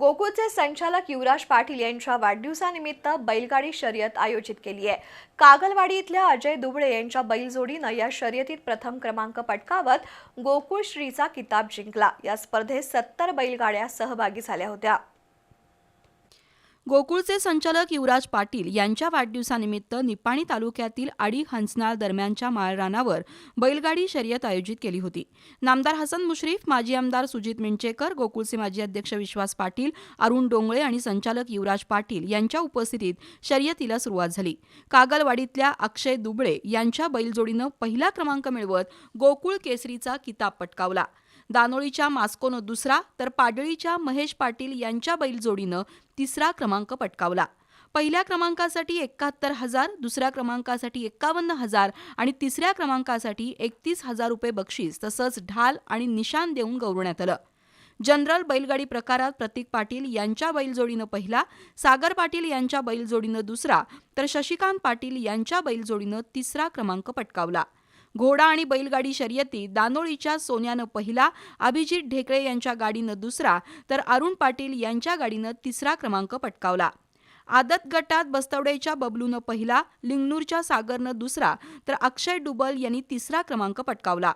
गोकुळचे संचालक युवराज पाटील यांच्या वाढदिवसानिमित्त बैलगाडी शर्यत आयोजित केली आहे. कागलवाडी इथल्या अजय दुबळे यांच्या बैलजोडीनं या शर्यतीत प्रथम क्रमांक पटकावत गोकुळ श्रीचा किताब जिंकला. या स्पर्धेत सत्तर बैलगाड्या सहभागी झाल्या होत्या. गोकुळचे संचालक युवराज पाटील यांच्या वाढदिवसानिमित्त निपाणी तालुक्यातील आडी हंसनाळ दरम्यानच्या माळरानावर बैलगाडी शर्यत आयोजित केली होती. नामदार हसन मुश्रीफ माजी आमदार सुजित मिंचेकर गोकुळचे माजी अध्यक्ष विश्वास पाटील अरुण डोंगळे आणि संचालक युवराज पाटील यांच्या उपस्थितीत शर्यतीला सुरुवात झाली. कागलवाडीतल्या अक्षय दुबळे यांच्या बैलजोडीनं पहिला क्रमांक मिळवत गोकुळ केसरीचा किताब पटकावला. दानोळीच्या मास्कोनं दुसरा तर पाडळीच्या महेश पाटील यांच्या बैलजोडीनं तिसरा क्रमांक पटकावला. पहिल्या क्रमांकासाठी एकाहत्तर हजार दुसऱ्या क्रमांकासाठी एक्कावन्न हजार आणि तिसऱ्या क्रमांकासाठी एकतीस हजार रुपये बक्षीस तसंच ढाल आणि निशान देऊन गौरवण्यात आलं. जनरल बैलगाडी प्रकारात प्रतीक पाटील यांच्या बैलजोडीनं पहिला सागर पाटील यांच्या बैलजोडीनं दुसरा तर शशिकांत पाटील यांच्या बैलजोडीनं तिसरा क्रमांक पटकावला. घोडा आणि बैलगाडी शर्यतीत दानोळीच्या सोन्यानं पहिला अभिजित ढेकळे यांच्या गाडीनं दुसरा तर अरुण पाटील यांच्या गाडीनं तिसरा क्रमांक पटकावला. आदत गटात बस्तवडेच्या बबलूनं पहिला लिंगनूरच्या सागरनं दुसरा तर अक्षय डुबल यांनी तिसरा क्रमांक पटकावला.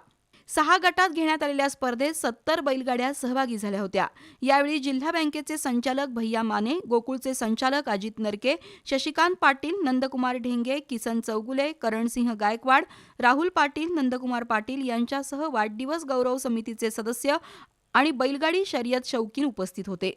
सहा गटात घेण्यात आलेल्या स्पर्धेत सत्तर बैलगाड्या सहभागी झाल्या होत्या. यावेळी जिल्हा बँकेचे संचालक भैया माने गोकुळचे संचालक अजित नरके शशिकांत पाटील नंदकुमार ढेंगे किसन चौगुले करणसिंह गायकवाड राहुल पाटील नंदकुमार पाटील यांच्यासह वाढदिवस गौरव समितीचे सदस्य आणि बैलगाडी शर्यत शौकीन उपस्थित होते.